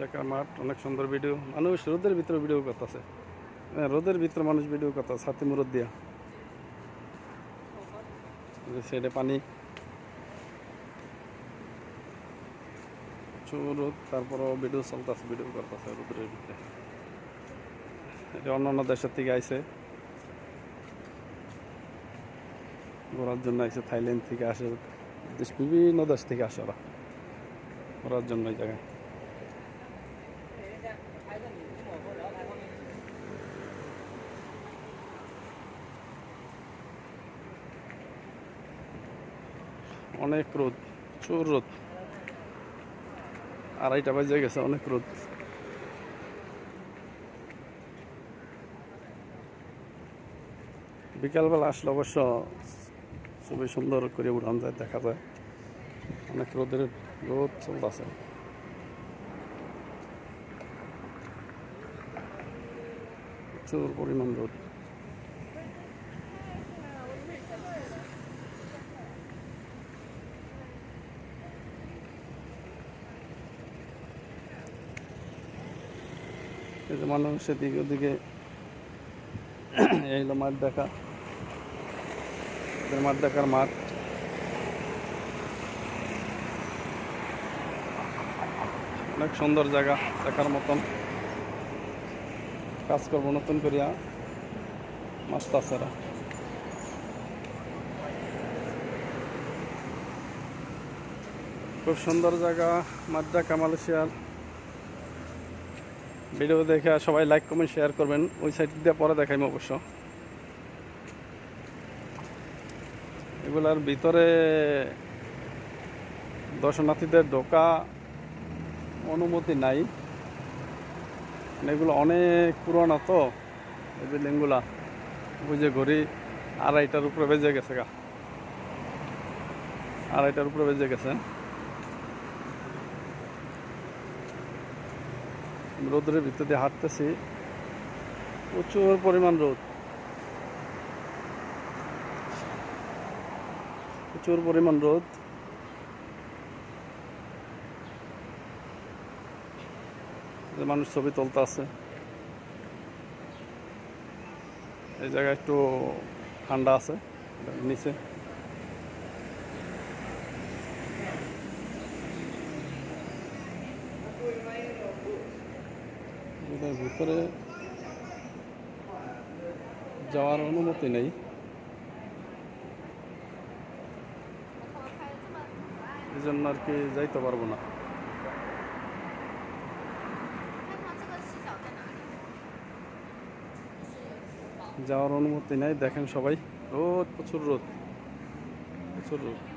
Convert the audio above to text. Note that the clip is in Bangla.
টাকার মাঠ, অনেক সুন্দর ভিডিও মানুষ রোদের ভিতরে ভিডিও করতেছে। হ্যাঁ রোদের ভিতরে মানুষ ভিডিও করতে ছাতি মুরত দিয়া সেটা পানি। রোদ, তারপরও ভিডিও চলতেছে ভিডিও করতেছে রোদের ভিতরে। এটা অন্য অন্য দেশের থেকে আইসে ঘোরার জন্য আইসে থাইল্যান্ড থেকে আসে। বিভিন্ন দেশ থেকে আসে ওরা। ঘোরার জন্য এই জায়গায়। অনেক রোদ, প্রচুর রোদ। আড়াইটা বাজে গেছে, অনেক রোদ। বিকালবেলা আসলে অবশ্য খুবই সুন্দর করে উড়ান যায়, দেখা যায়। অনেক রোদের রোদ চলতেছে। প্রচুর পরিমাণ রোদ। যে মানুষ এদিকে ওদিকে এই হলো মাঠ দেখা। মাঠ দেখার মাঠ। অনেক সুন্দর জায়গা দেখার মতন। কাজ করব নতুন করিয়া। মাস্টাররা খুব সুন্দর জায়গা মাদ্রাকা মালয়েশিয়ার। ভিডিও দেখে সবাই লাইক কমেন্ট শেয়ার করবেন। ওই সাইড দিয়ে পরে দেখাইম অবশ্য। এগুলার ভিতরে দর্শনার্থীদের ঢোকা অনুমতি নাই। মানে এগুলো অনেক পুরোনো তো, এই বিল্ডিংগুলা। বুঝে ঘড়ি আড়াইটার উপরে বেজে গেছে গা। আড়াইটার উপরে বেজে গেছে। রোদের ভিতর দিয়ে হাঁটতেছি। প্রচুর পরিমাণ রোদ। প্রচুর পরিমাণ রোদ। মানুষ ছবি তুলতে আছে। এই জায়গায় একটু ঠান্ডা আছে, নিচে। এটার ভিতরে যাওয়ার অনুমতি নেই। এই জন্য আর কি যাইতে পারব না। যাওয়ার অনুমতি নেই, দেখেন সবাই। রোদ, প্রচুর রোদ। প্রচুর রোদ।